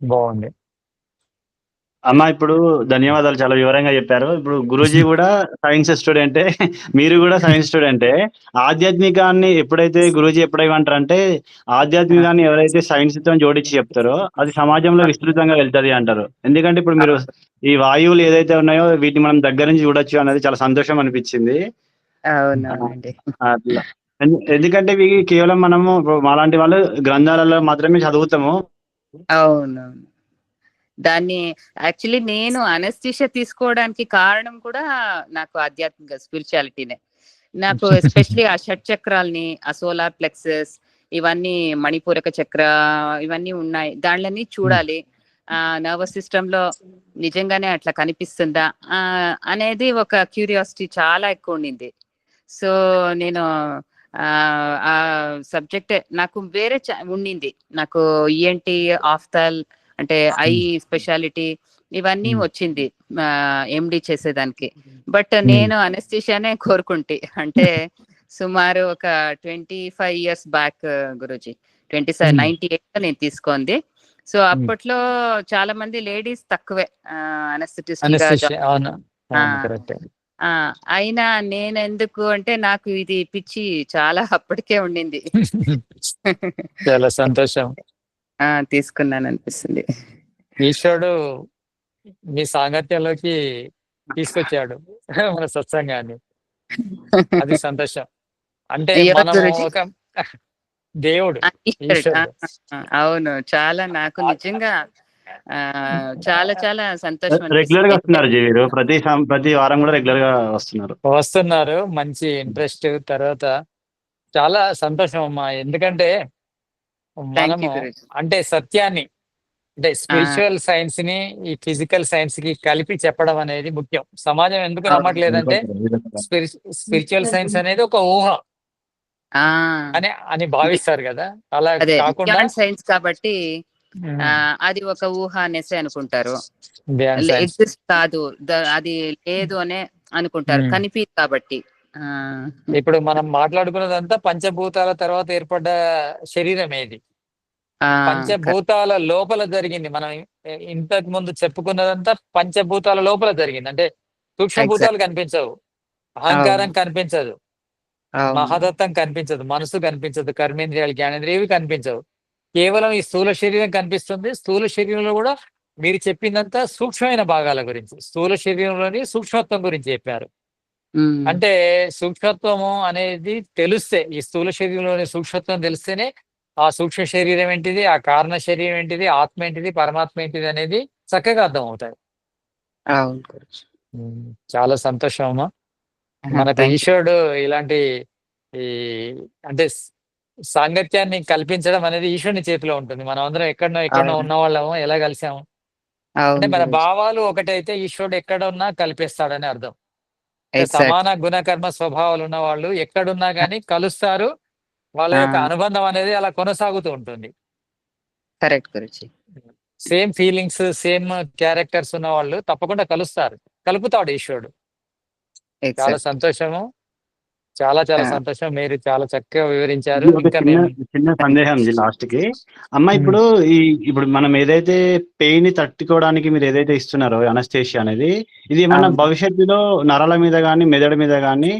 బావుంది. అమ్మ ఇప్పుడు ధన్యవాదాలు చాలా వివరంగా చెప్పారు. ఇప్పుడు గురూజీ గూడా సైన్స్ స్టూడెంటే. మీరు గూడా సైన్స్ స్టూడెంటే. ఆధ్యాత్మికాన్ని ఎప్పుడైతే గురూజీ ఎప్పుడేమంటారంటే, ఆధ్యాత్మికాన్ని ఎవరైతే సైన్స్‌తోని జోడించి చెప్తారో, అది సమాజంలో విస్తృతంగా వెళ్తది అంటారు. ఎందుకంటే ఇప్పుడు మీరు ఈ వాయువులు ఏదైతే ఉన్నాయో వీటిని మనం దగ్గర నుంచి చూడొచ్చు అనేది చాలా సంతోషం. ఎందు ఎందుకంటే ఇవి కేవలం మనము మాలాంటి వాళ్ళు గ్రంథాలలో మాత్రమే చదువుతాము. అవునవును. దాన్ని యాక్చువల్లీ నేను అనస్థీషియా తీసుకోవడానికి కారణం కూడా నాకు ఆధ్యాత్మిక స్పిరిచువాలిటీనే. నాకు ఎస్పెషల్లీ ఆ షట్‌చక్రాల్ని, ఆ సోలార్ ప్లెక్సస్ ఇవన్నీ మణిపూరక చక్ర ఇవన్నీ ఉన్నాయి. దాన్లన్నీ చూడాలి. ఆహ్, నర్వస్ సిస్టమ్‌లో నిజంగానే అట్లా కనిపిస్తుందా? అనేది ఒక క్యూరియాసిటీ చాలా ఎక్కువుండింది. సో, నేను ఆ సబ్జెక్టే నాకు వేరే ఉండింది. నాకు ఈఎన్‌టీ, ఆఫ్థాల్ అంటే ఐ. స్పెషాలిటీ ఇవన్నీ. వచ్చింది. ఎండీ చేసేదానికి. బట్. నేను అనస్థీషియానే కోరుకుంటి. అంటే సుమారు ఒక 25 ఇయర్స్ బ్యాక్ గురూజీ. 27 హ్మ్. 98లో నేను తీసుకుంది. సో. అప్పట్లో చాలా మంది లేడీస్ తక్కువే ఆహ్, అయినా నేనెందుకు అంటే నాకు ఇది పిచ్చి చాలా అప్పటికే ఉండింది. చాలా సంతోషం. ఆ! తీసుకున్నాననిపిస్తుంది. ఈశ్వరుడు మీ సాంగత్యంలోకి తీసుకొచ్చాడు. మన సత్సంగాన్ని. అది సంతోషం. అంటే? ఒక దేవుడు. అవును. చాలా నాకు నిజంగా చాలా చాలా సంతోషం. రెగ్యులర్‌గా ఎందుకంటే వస్తున్నారు వీరు. ప్రతి ప్రతి వారం గూడా రెగ్యులర్‌గా వస్తున్నారు. వస్తున్నారు. మంచి ఇంట్రెస్ట్ తర్వాత చాలా సంతోషం అమ్మా. ఎందుకంటే మనము. అంటే సత్యాన్ని అంటే! స్పిరిచువల్ సైన్స్‌ని, ఈ ఫిజికల్ సైన్స్‌కి కలిపి చెప్పడం అనేది ముఖ్యం. సమాజం ఎందుకు. నమ్మట్లేదంటే స్పిరి స్పిరిచువల్ సైన్స్ అనేది ఒక ఊహ. అని అని భావిస్తారు గదా! అలా కాకుండా సైన్స్ కాబట్టి అది ఒక ఊహ అనేసి అనుకుంటారు. ఎగ్జిస్ట్ కాదు. అది లేదు అనే అనుకుంటారు. హ్మ్. కనిపీదు కాబట్టి. ఇప్పుడు మనం మాట్లాడుకున్నదంతా పంచభూతాల తర్వాత ఏర్పడ్డ శరీరం ఏది. పంచభూతాల లోపల జరిగింది. మనం ఇంతకు ముందు చెప్పుకున్నదంతా పంచభూతాల లోపల జరిగింది. అంటే సూక్ష్మ ఎగ్జాక్ట్. భూతాలు కనిపించవు. అహంకారం. కనిపించదు. మహతత్వం కనిపించదు. మనసు కనిపించదు. కర్మేంద్రియాలు, జ్ఞానేంద్రియాలు ఏవి కనిపించవు. కేవలం ఈ స్థూల శరీరం కనిపిస్తుంది. స్థూల శరీరంలో గూడా మీరు చెప్పిందంతా సూక్ష్మమైన భాగాల గురించి. స్థూల శరీరంలోని సూక్ష్మత్వం గురించి చెప్పారు. అంటే సూక్ష్మత్వము అనేది తెలిస్తే ఈ స్థూల శరీరంలోని సూక్ష్మత్వం తెలిస్తేనే ఆ సూక్ష్మ శరీరం ఏంటిది? ఆ కారణ శరీరం ఏంటిది? ఆత్మ ఏంటిది? పరమాత్మ ఏంటిది? అనేది చక్కగా గురూజీ. హ్మ్. చాలా సంతోషం అమ్మా. మనకు. ఈశ్వరుడు ఇలాంటి ఈ అంటే సాంగత్యాన్ని కల్పించడం అనేది ఈశ్వరుని చేతిలో ఉంటుంది. మనమందరం ఎక్కడనో ఎక్కడనో అవును. ఉన్నవాళ్ళము. ఎలా కలిసాము? అంటే మన. భావాలు ఒకటైతే ఈశ్వరుడు ఎక్కడున్నా కలిపేస్తాడని అర్థం. సమాన గుణ కర్మ స్వభావాలు ఉన్నవాళ్ళు ఎక్కడున్నా గాని కలుస్తారు. వాళ్ళ యొక్క! అనుబంధం అనేది అలా కొనసాగుతూ ఉంటుంది. Correct. Same feelings, same characters ఉన్నవాళ్ళు తప్పకుండా కలుస్తారు. కలుపుతాడు ఈశ్వరుడు. చాలా. సంతోషము. చాలా చాలా! సంతోషం. మీరు చాలా చక్కగా వివరించారు. చిన్న సందేహం జీ లాస్ట్‌కి. అమ్మ. ఇప్పుడు ఈ ఇప్పుడు మనం ఏదైతే పెయిన్‌ని తట్టుకోవడానికి మీరు ఏదైతే ఇస్తున్నారో అనస్థేషియా అనేది, ఇది అవును. భవిష్యత్తులో నరాల మీద గాని, మెదడు మీద గాని.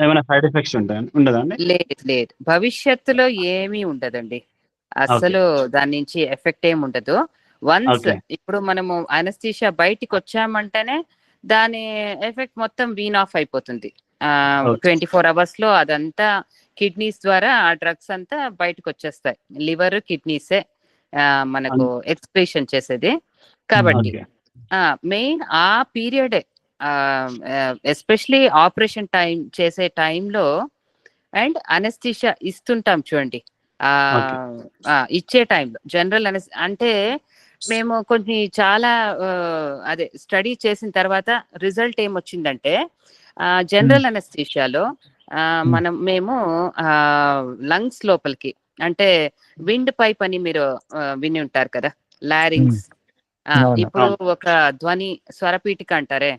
ఏమైనా సైడ్ ఎఫెక్ట్స్ ఉంటాయా? ఉండదా అండి? లేదు. లేదు. భవిష్యత్తులో ఏమీ ఉండదండి. ఓకే. అస్సలు దాని నుంచి ఎఫెక్ట్ ఏమి ఉండదు. వన్స్. ఇప్పుడు మనము అనస్థీషియా బయటికొచ్చామంటేనే దాని ఎఫెక్ట్ మొత్తం వీన్ ఆఫ్ అయిపోతుంది. ఆహ్, ఓకే. 24 అవర్స్‌లో అదంతా కిడ్నీస్ ద్వారా ఆ డ్రగ్స్ అంతా బయటకొచ్చేస్తాయి. లివర్, కిడ్నీసే మనకు అన్ ఎక్స్‌క్రీషన్ చేసేది. కాబట్టి! మెయిన్ ఆ పీరియడే ఎస్పెషల్లీ ఆపరేషన్ టైమ్ చేసే టైంలో అండ్ అనస్థీషియా ఇస్తుంటాం చూడండి. ఇచ్చే టైంలో జనరల్ అనెస్ అంటే మేము కొన్ని చాలా అదే స్టడీ చేసిన తర్వాత రిజల్ట్ ఏమొచ్చిందంటే. జనరల్ అనెస్థీషియాలో ఆహ్, హ్మ్. మనం మేము లంగ్స్ లోపలికి అంటే విండ్ పైప్ అని మీరు విని ఉంటారు కదా! లారింగ్స్. ఆ! అవును. ఇప్పుడు. ఒక ధ్వని స్వరపీఠిక అంటారే!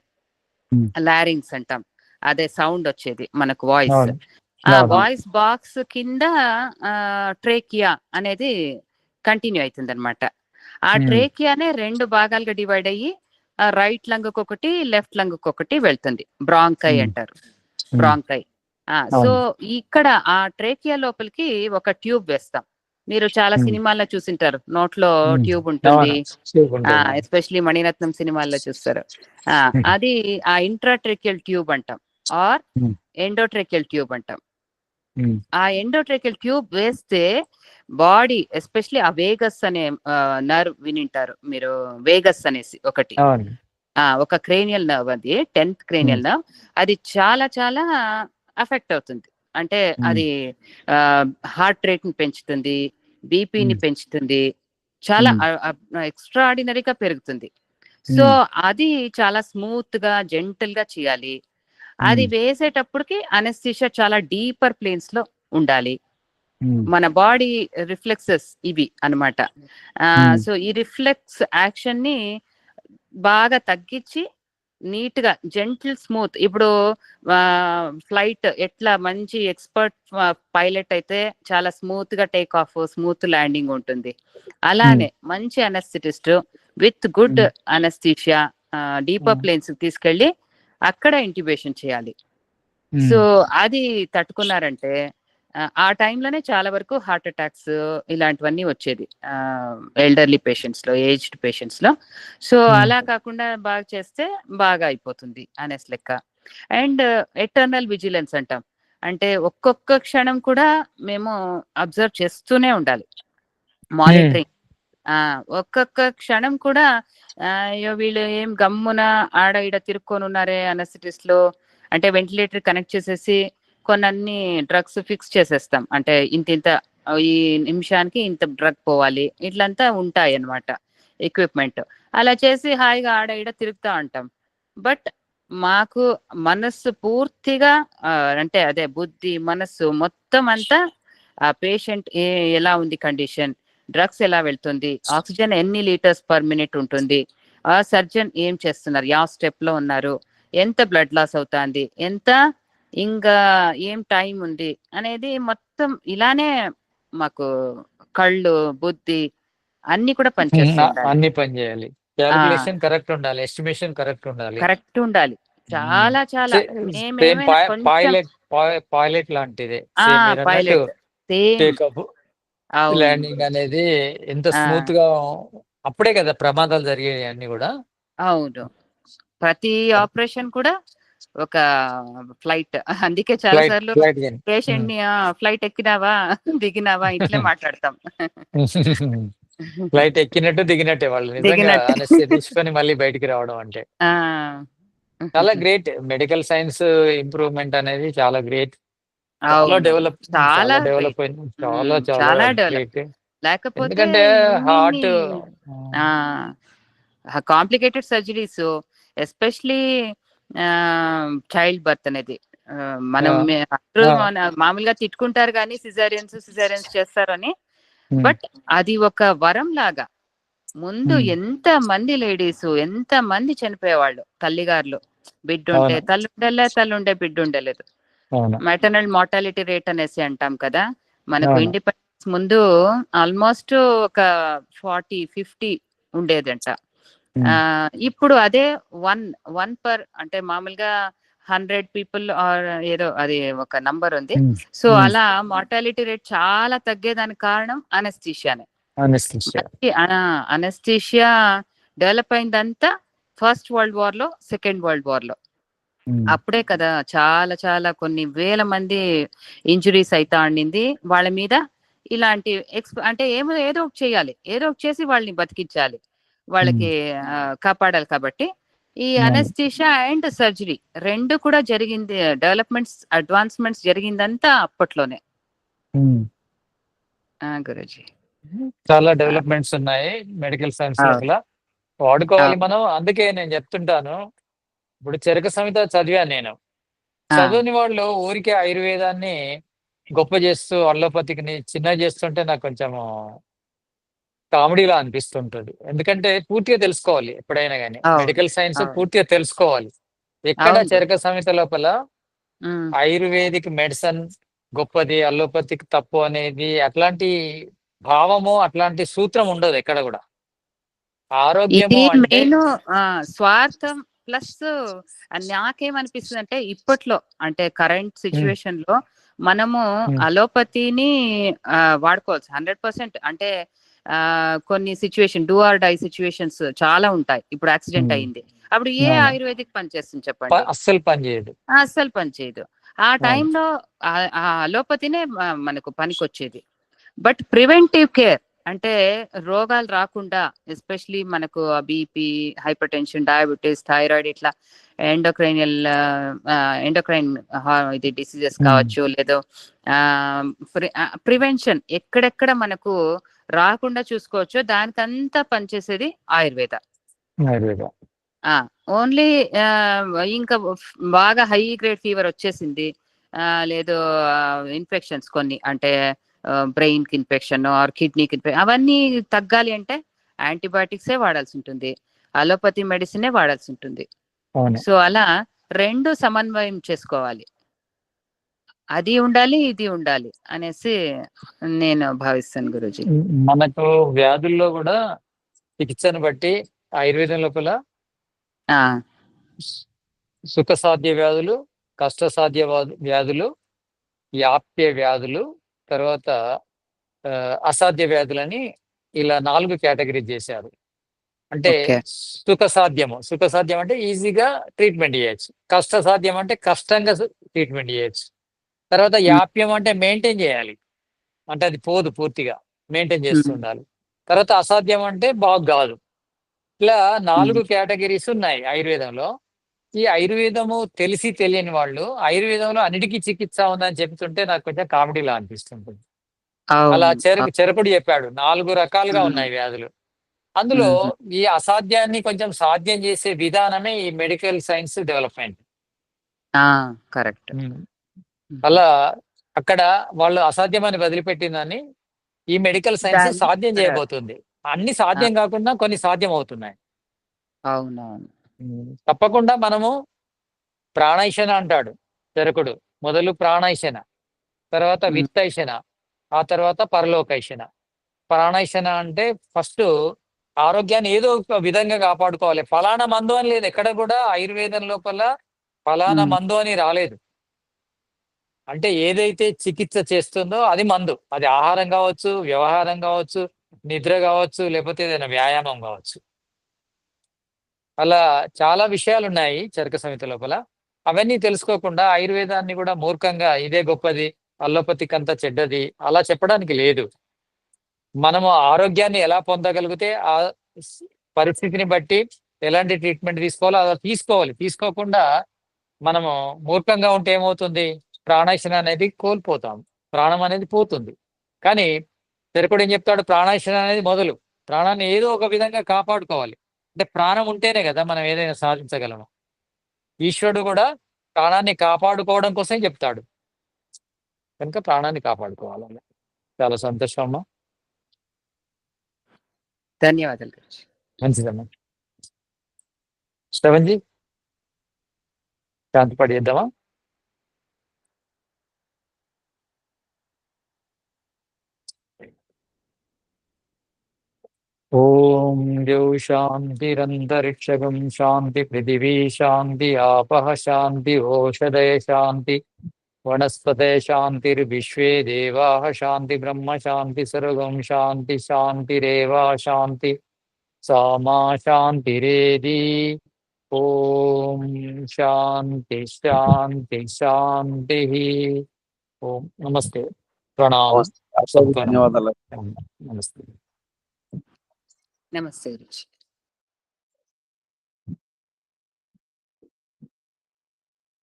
లారింగ్స్ అంటాం. అదే సౌండ్ వచ్చేది మనకు వాయిస్. ఆ. వాయిస్ బాక్స్ కింద ట్రేకియా అనేది కంటిన్యూ అవుతుంది అనమాట ఆ Hmm. ట్రేకియానే రెండు భాగాలుగా డివైడ్ అయ్యి రైట్ లంగ్కి ఒకటి లెఫ్ట్ లంగ్కి ఒకటి వెళ్తుంది బ్రాంకై. అంటారు బ్రాంకై సో ఇక్కడ ఆ ట్రేకియా లోపలికి ఒక ట్యూబ్ వేస్తాం మీరు చాలా. సినిమాల్లో చూసింటారు నోట్లో. ట్యూబ్ ఉంటుంది. ఎస్పెషలీ మణిరత్నం సినిమాల్లో చూస్తారు ఆ. అది ఆ ఇంట్రాట్రేకియల్ ట్యూబ్ అంటాం ఆర్. ఎండోట్రేకియల్ ట్యూబ్ అంటాం. ఆ ఎండోట్రేకియల్ ట్యూబ్ వేస్తే బాడీ ఎస్పెషలీ ఆ వేగస్ అనే నర్వ్ వినింటారు. మీరు వేగస్ అనేసి ఒకటి. ఒక క్రేనియల్ నర్వ్ అది టెన్త్ క్రేనియల్ నర్వ్ అది చాలా చాలా అఫెక్ట్ అవుతుంది. అంటే Hmm. అది హార్ట్ రేట్ని పెంచుతుంది బీపీని Hmm. పెంచుతుంది. చాలా Hmm. ఎక్స్ట్రా ఆర్డినరీగా పెరుగుతుంది. సో అది చాలా స్మూత్గా జెంటల్గా చేయాలి. అది. వేసేటప్పటికి అనెస్థిషియా చాలా డీపర్ ప్లేన్స్లో ఉండాలి. మన బాడీ రిఫ్లెక్సెస్ ఇవి అన్నమాట Hmm. సో ఈ రిఫ్లెక్స్ యాక్షన్ని బాగా తగ్గించి నీట్గా జెంటిల్ స్మూత్ ఇప్పుడు ఫ్లైట్ ఎట్లా మంచి ఎక్స్పర్ట్ పైలట్ అయితే చాలా స్మూత్గా టేక్ ఆఫ్ స్మూత్ ల్యాండింగ్ ఉంటుంది అలానే మంచి anaesthetist with good. Anaesthesia deeper. ప్లేన్స్కి అక్కడ ఇంటిబేషన్ చేయాలి. సో అది తట్టుకున్నారంటే ఆ, టైంలోనే చాలా వరకు హార్ట్ అటాక్స్ ఇలాంటివన్నీ వచ్చేది. ఎల్డర్లీ పేషెంట్స్లో ఏజ్డ్ పేషెంట్స్లో. సో. అలా కాకుండా బాగా చేస్తే బాగా అయిపోతుంది అనేసి లెక్క. అండ్ ఎటర్నల్ విజిలెన్స్ అంటాం. అంటే ఒక్కొక్క క్షణం కూడా మేము అబ్జర్వ్ చేస్తూనే ఉండాలి. మానిటరింగ్ ఒక్కొక్క క్షణం కూడా అయ్యో వీళ్ళు ఏం గమ్మున ఆడ ఈడ తిరుక్కొని ఉన్నారే లో అంటే వెంటిలేటర్ కనెక్ట్ చేసేసి కొన్ని డ్రగ్స్ ఫిక్స్ చేసేస్తాం. అంటే ఇంత ఇంత ఈ నిమిషానికి ఇంత డ్రగ్ పోవాలి. ఇట్లంతా ఉంటాయి అన్నమాట ఎక్విప్మెంట్. అలా చేసి హాయిగా ఆడ ఈడ తిరుగుతా ఉంటాం. బట్ మాకు మనస్సు పూర్తిగా అంటే అదే బుద్ధి మనస్సు మొత్తం అంతా ఆ పేషెంట్ ఏ ఎలా ఉంది కండిషన్? డ్రగ్స్ ఎలా వెళ్తుంది? ఆక్సిజన్ ఎన్ని లీటర్స్ పర్ మినిట్ ఉంటుంది? ఆ సర్జన్ ఏం చేస్తున్నారు? యా స్టెప్లో ఉన్నారు. ఎంత బ్లడ్ లాస్ అవుతుంది? ఎంత ఇంకా ఏం టైం ఉంది? అనేది మొత్తం ఇలానే మాకు కళ్ళు బుద్ధి అన్ని కూడా అన్ని పని చేయాలి. క్యాలిక్యులేషన్ కరెక్ట్ ఉండాలి. ఎస్టిమేషన్ కరెక్ట్ ఉండాలి. కరెక్ట్ ఉండాలి. చాలా చాలా. పైలట్ పైలట్ లాంటిదే. పైలట్. ల్యాండింగ్ అనేది ఎంత ఆ. స్మూత్గా అప్పుడే కదా ప్రమాదాలు జరిగేవి అన్ని కూడా. అవును. ప్రతి ఆపరేషన్ కూడా ఒక ఫ్లైట్. అందుకే చాలా ఫ్లైట్ సార్లు ఫ్లైట్ పేషెంట్ని ఫ్లైట్ ఎక్కినావా? దిగినావా? ఇట్లే మాట్లాడతాం. ఫ్లైట్ ఎక్కినట్టు దిగినట్టే వాళ్ళు. నిజంగా దిగినట్టే. అనస్థియా తీసుకొని మళ్ళీ బయటికి రావడం అంటే. ఆ. చాలా గ్రేట్. మెడికల్ సైన్స్ ఇంప్రూవ్మెంట్ అనేది చాలా గ్రేట్. చాలా. డెవలప్ చాలా డెవలప్ అయింది చాలా. చాలా. లేకపోతే ఎందుకంటే heart complicated surgeries especially child birth అనేది మనం మామూలుగా తిట్టుకుంటారు కానీ సిజారియన్స్ సిజారియన్స్ చేస్తారని బట్ అది ఒక వరం లాగా ముందు. ఎంత మంది లేడీస్ ఎంత మంది చనిపోయేవాళ్ళు తల్లిగారులు బిడ్డ ఉంటే అవును. తల్లి ఉండలే తల్లి ఉండే బిడ్డ ఉండలేదు మెటర్నల్ మార్టాలిటీ రేట్ అనేసి అంటాం కదా మనకు. ఇండిపెండెన్స్ ముందు ఆల్మోస్ట్ ఒక ఫార్టీ ఫిఫ్టీ ఉండేదంట ఇప్పుడు అదే వన్ వన్ పర్ అంటే మామూలుగా హండ్రెడ్ పీపుల్ ఆర్ ఏదో అది ఒక నంబర్ ఉంది. సో. అలా మార్టాలిటీ రేట్ చాలా తగ్గేదానికి కారణం అనస్థీషియానే. అనస్థీషియా డెవలప్ అయిందంతా ఫస్ట్ వరల్డ్ వార్లో సెకండ్ వరల్డ్ వార్లో. అప్పుడే కదా చాలా చాలా కొన్ని వేల మంది ఇంజురీస్ అయితా ఉండింది. వాళ్ళ మీద ఇలాంటి ఎక్స్ప అంటే ఏమో ఏదో ఒకటి చేయాలి. ఏదో ఒకటి చేసి వాళ్ళని బతికించాలి. వాళ్ళకి కాపాడాలి కాబట్టి ఈ. అనస్థిషియా అండ్ సర్జరీ రెండు కూడా జరిగింది. డెవలప్మెంట్స్ అడ్వాన్స్మెంట్స్ జరిగిందంతా అప్పట్లోనే. గురూజీ. చాలా డెవలప్మెంట్స్ ఉన్నాయి. మెడికల్ సైన్స్ వాడుకోవాలి. మనం. అందుకే నేను చెప్తుంటాను. ఇప్పుడు చెరక సంహిత చదివాను నేను. చదువుని వాళ్ళు ఊరికే ఆయుర్వేదాన్ని గొప్ప చేస్తూ అల్లోపతిని చిన్న చేస్తుంటే నాకు కొంచెం కామెడీలా అనిపిస్తుంటుంది. ఎందుకంటే పూర్తిగా తెలుసుకోవాలి ఎప్పుడైనా కానీ. Medical science. పూర్తిగా తెలుసుకోవాలి. ఎక్కడ. చెరక సంహిత లోపల ఆయుర్వేదిక్ మెడిసిన్ గొప్పది అల్లోపతిక్ తప్పు అనేది అట్లాంటి భావము అట్లాంటి సూత్రం ఉండదు ఎక్కడ కూడా. మెయిన్ స్వార్థం ప్లస్ నాకేమనిపిస్తుంది అంటే ఇప్పట్లో అంటే కరెంట్ సిచ్యువేషన్లో మనము. అలోపతిని వాడుకోవచ్చు. హండ్రెడ్ పర్సెంట్ అంటే కొన్ని situation do or die situations చాలా ఉంటాయి. ఇప్పుడు యాక్సిడెంట్. అయింది. అప్పుడు ఏ. ఆయుర్వేదిక్ పనిచేస్తుంది చెప్పండి? అస్సలు పనిచేయదు అస్సలు పనిచేయదు ఆ టైంలో అలోపతినే మనకు పనికొచ్చేది. బట్ ప్రివెంటివ్ కేర్ అంటే రోగాలు రాకుండా ఎస్పెషలీ మనకు BP hypertension diabetes thyroid ఇట్లా ఎండోక్రైనల్ ఎండోక్రైన్ ఇది డిసీజెస్. కావచ్చు లేదో ప్రివెన్షన్ ఎక్కడెక్కడ మనకు రాకుండా చూసుకోవచ్చో దానికంతా పనిచేసేది ఆయుర్వేద ఆయుర్వేదం ఓన్లీ ఇంకా బాగా హై గ్రేడ్ ఫీవర్ వచ్చేసింది లేదు ఇన్ఫెక్షన్స్ కొన్ని అంటే బ్రెయిన్కి ఇన్ఫెక్షన్ ఆర్ కిడ్నీకి ఇన్ఫెక్షన్ అవన్నీ తగ్గాలి అంటే యాంటీబయాటిక్సే వాడాల్సి ఉంటుంది. అలోపతి మెడిసినే వాడాల్సి ఉంటుంది. సో అలా రెండు సమన్వయం చేసుకోవాలి. అది ఉండాలి ఇది ఉండాలి అనేసి నేను భావిస్తాను గురుజీ. మనకు వ్యాధుల్లో కూడా చికిత్సను బట్టి ఆయుర్వేదం లోపల ఆ, సుఖ సాధ్య వ్యాధులు కష్ట సాధ్య వ్యాధు- వ్యాధులు యాప్య వ్యాధులు తర్వాత అసాధ్య వ్యాధులని ఇలా నాలుగు కేటగిరీ చేశారు. అంటే. సుఖ సాధ్యము. సుఖ సాధ్యం అంటే ఈజీగా ట్రీట్మెంట్ చేయొచ్చు. కష్ట సాధ్యం అంటే కష్టంగా ట్రీట్మెంట్ చేయొచ్చు. తర్వాత యాప్యం అంటే మెయింటైన్ చేయాలి. అంటే అది పోదు పూర్తిగా. మెయింటైన్ చేస్తూ. ఉండాలి. తర్వాత అసాధ్యం అంటే బాగు కాదు. ఇట్లా నాలుగు కేటగిరీస్ ఉన్నాయి ఆయుర్వేదంలో. ఈ ఆయుర్వేదము తెలిసి తెలియని వాళ్ళు ఆయుర్వేదంలో అన్నిటికీ చికిత్స ఉందని చెప్తుంటే నాకు కొంచెం కామెడీలా అనిపిస్తుంటుంది. అలా అవును. చెరకు చెరకుడు చెప్పాడు నాలుగు రకాలుగా. ఉన్నాయి వ్యాధులు. అందులో. ఈ అసాధ్యాన్ని కొంచెం సాధ్యం చేసే విధానమే ఈ మెడికల్ సైన్స్ డెవలప్మెంట్. కరెక్ట్. అలా అక్కడ వాళ్ళు అసాధ్యమని వదిలిపెట్టిందని ఈ మెడికల్ సైన్స్ సాధ్యం చేయబోతుంది. అన్ని సాధ్యం కాకుండా కొన్ని సాధ్యం అవుతున్నాయి. అవునవును. తప్పకుండా మనము ప్రాణైషణ అంటాడు చరకుడు మొదలు ప్రాణైషణ తర్వాత. విత్తైషణ ఆ తర్వాత పరలోకైషణ. ప్రాణైషణ అంటే ఫస్ట్ ఆరోగ్యాన్ని ఏదో ఒక విధంగా కాపాడుకోవాలి. ఫలానా మందు అని లేదు. ఎక్కడ కూడా ఆయుర్వేదం లోపల ఫలానా. మందు అని రాలేదు. అంటే ఏదైతే చికిత్స చేస్తుందో అది మందు. అది ఆహారం కావచ్చు వ్యవహారం కావచ్చు నిద్ర కావచ్చు లేకపోతే ఏదైనా వ్యాయామం కావచ్చు. అలా చాలా విషయాలు ఉన్నాయి చరక సమితి లోపల. అవన్నీ తెలుసుకోకుండా ఆయుర్వేదాన్ని కూడా మూర్ఖంగా ఇదే గొప్పది అల్లోపతికి అంతా చెడ్డది అలా చెప్పడానికి లేదు. మనము ఆరోగ్యాన్ని ఎలా పొందగలిగితే ఆ పరిస్థితిని బట్టి ఎలాంటి ట్రీట్మెంట్ తీసుకోవాలో అలా తీసుకోవాలి. తీసుకోకుండా మనము మూర్ఖంగా ఉంటే ఏమవుతుంది? ప్రాణాశన అనేది కోల్పోతాం. ప్రాణం అనేది పోతుంది. కానీ తెరకుడు ఏం చెప్తాడు? ప్రాణాశన అనేది మొదలు. ప్రాణాన్ని ఏదో ఒక విధంగా కాపాడుకోవాలి. అంటే ప్రాణం ఉంటేనే కదా మనం ఏదైనా సాధించగలము. ఈశ్వరుడు కూడా ప్రాణాన్ని కాపాడుకోవడం కోసమే చెప్తాడు. కనుక ప్రాణాన్ని కాపాడుకోవాలి చాలా సంతోషం అమ్మా. ధన్యవాదాలు మంచిదమ్మా. శ్రవణ్జీ శాంతి పడేద్దామా ఓం ద్యౌ శాంతిరంతరిక్షగం శాంతి పృథివీ శాంతి ఆపః శాంతి ఓషధయ శాంతి వనస్పతయ శాంతిర్విశ్వే దేవాः శాంతి బ్రహ్మ శాంతి సర్వం శాంతి శాంతిరేవా శాంతి సామా శాంతిరేది ఓం శాంతి శాంతి శాంతి ఓం నమస్తే ప్రణామం ధన్యవాదాలు నమస్తే నమస్తే గురుజీ